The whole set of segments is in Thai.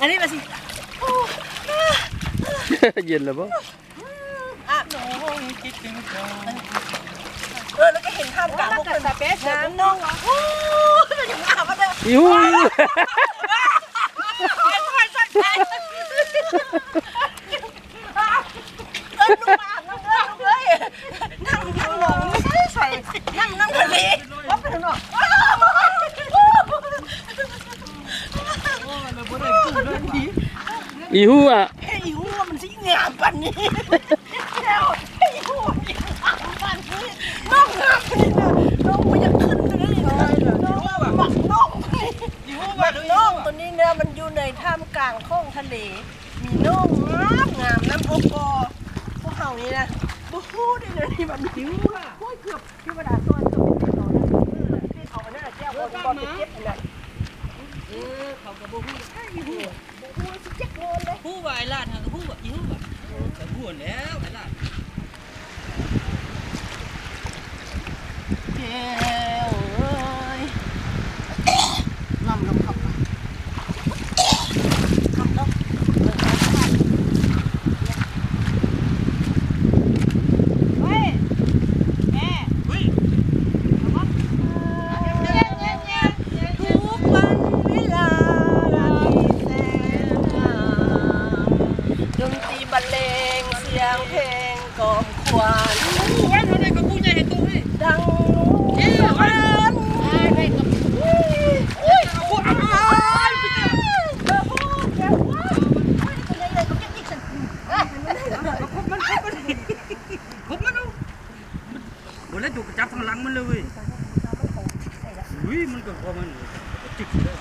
อันนี้มาสิโอ้เย็นแล้วบ่อะน้องคิดถึงเจ้าเออแล้วก็เห็นท่ามกลางพวกคนสเปซงามน้องโอ้ยมันอย่างงามมาเลยอิ้ว ไอ้คนสัตว์ใจเออดูมานั่งเลยนั่งนั่งลงใส่ใส่นั่งนั่งทะเลว่าเป็นหรอ อีหูอะเฮ้ยหัวมันสิงามปันนี้แล้วเฮ้ยหัวมันงามปันนี้น้องงามนี่นะน้องมันจะขึ้นไปได้ยังไงน้องหมักน้องนี่อยู่หมักน้องตัวนี้เนี่ยมันอยู่ในท่ามกลางท้องทะเล มีน้องงามงามน้ำโอปอพวกเขานี่นะบูฮู้ได้เลยนี่แบบหิวอะโอ้ยเกือบเทวดาตัวจะเป็นเด็กเรานะที่เขาอันนั้นแก้วคนบอลเจ็บนะเออเขาก็บ่ฮู้ไอ้หัวบูฮู้สิเจ็บ โอนเลยฮู้ว่าไอ้ลาดทาฮู้ว่าอีฮู้ว่าแต่ฮู้แล้วไอ้ลาด ตรีบรรเลงเสียงเพลงกล่อมขวัญ ฮู้ไว้เท่าใดก็กูใหญ่ให้ตู้ให้ ดังเอ๊ะวันไปกับอุ้ยอุ้ยอุ้ยอ้ายไปเจอเจอพ่อแกว่าไม่เป็นไรเลยก็แค่อีกสักเอ้ยไม่ได้หรอก คบมันคบมันคบมันดูบ่แล้วอยู่กับจับทางหลังมันเลยเว้ยอุ้ยมันก็พอมันจิกเลย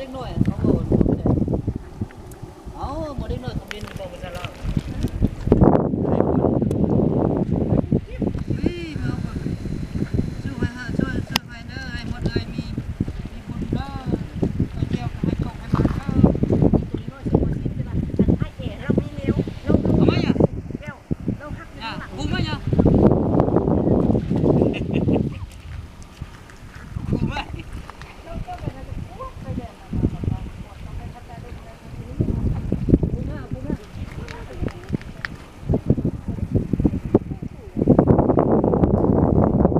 เว้นบ่เด็กน้อยเขาบ่เอาบ่เด็กน้อยเขาเรียนบ่ภาษาลาวเฮ้ยมาเอาช่วยฮะช่วยช่วยไฟเด้อให้หมดเลยมีมีบุญเด้อไปเที่ยวกับให้กบให้มาเด้อเอามาอย่าอะกูมาอย่ากูมา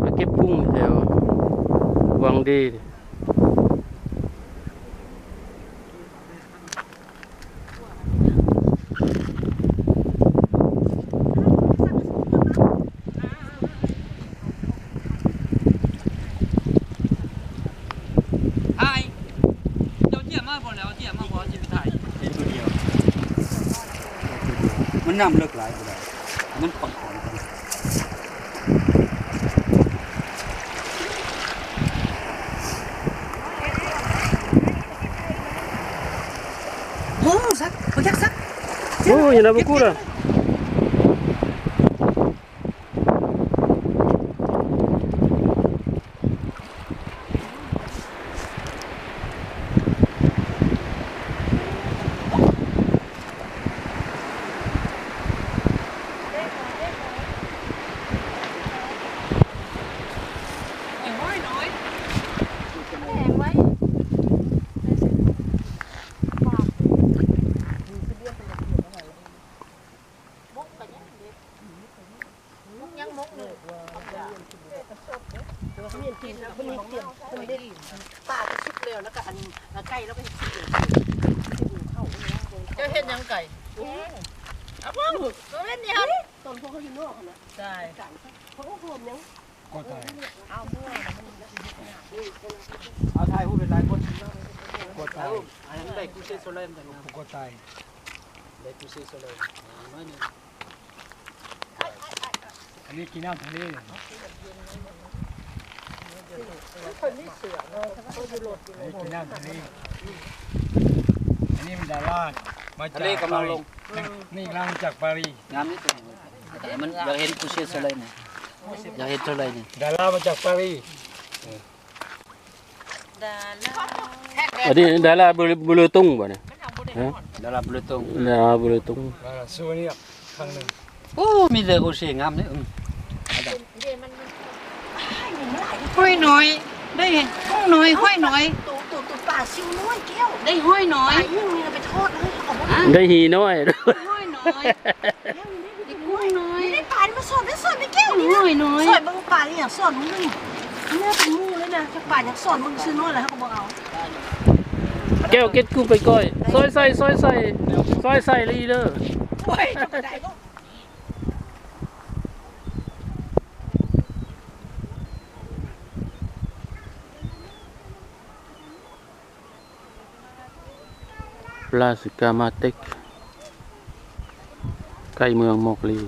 มาเก็บกุ้งแถววัง ดีนี่ถ่ายเดี๋ยวเจียมาบ่แล้วเจียมาบ่สิไปถ่ายเห็นตัวเดียว มันน้ำเลิกหลายบ่ได้มันปอนๆกัน โอ้สักเขายักสัก โอ้ยนะบุกูล่ะ ไอ้ห้อยน้อย แหงไว้ยังมกเลย เมียนกินแล้วมันมีเตรียงมันได้ปลาก็ชุบเร็วแล้วก็อันไก่แล้วก็ชุบเร็วเข้าจ้าเฮ็ดยังไก่อาบ้างก็เล่นเนี่ยตอนพวกเขาอยู่นอกนะใช่เขาก็โหมยังก็ตายเอาบ้างเอาถ่ายผู้เป็นหลายคนก็ตายอันนั้นได้กูเซโซเลมแต่ก็ตายได้กูเซโซเลมน้อยนึงอันนี้กินน้ำทะเลเนาะ คนนี่เสือเนาะเขาอยู่รถอยู่นี่คือน้ำทะเลอันนี้มันดาราดมาจากทะเลกำลังลง นี่กำลังจากปารีสงามนี่ตัวนี้แต่มันอยากเห็นผู้เชี่ยวชาญเลยนี่อยากเห็นเท่าไรนี่ดารามาจากปารีสอันนี้ดาราบุรบุรตุงบ่เนี่ยฮะดาราบลูตงดาราบุรตุงดาราซูเนียร์ครั้งหนึ่งโอ้มีแต่โอเชียงามนี่อืม ห้อยน้อย ได้ห้องน้อยห้อยน้อยตัวตัวตัวป่าซิวน้อยแก้วได้ห้อยน้อป่ายยิ่งมีไปทอดเลยเอาหมดได้หีน้อยด้วยห้อยน้อยได้ห้อยน้อยนี่ได้ป่านี่มาสอนได้สอนไม่แก้วนี่ห้อยน้อยสอนมึงป่านี่อย่างสอนมึงนี่เนี่ยเป็นงูเลยนะจากป่าอยากสอนมึงซื้อน้อยแล้วเขาบอกเอาแก้วเก็ดกุ้งไปก้อยซอยใส่ซอยใส่ซอยใส่ลีเด้อโอ้ยจะไปได้ก็ ลาสกามาเต็กใกล้เมืองมอกลี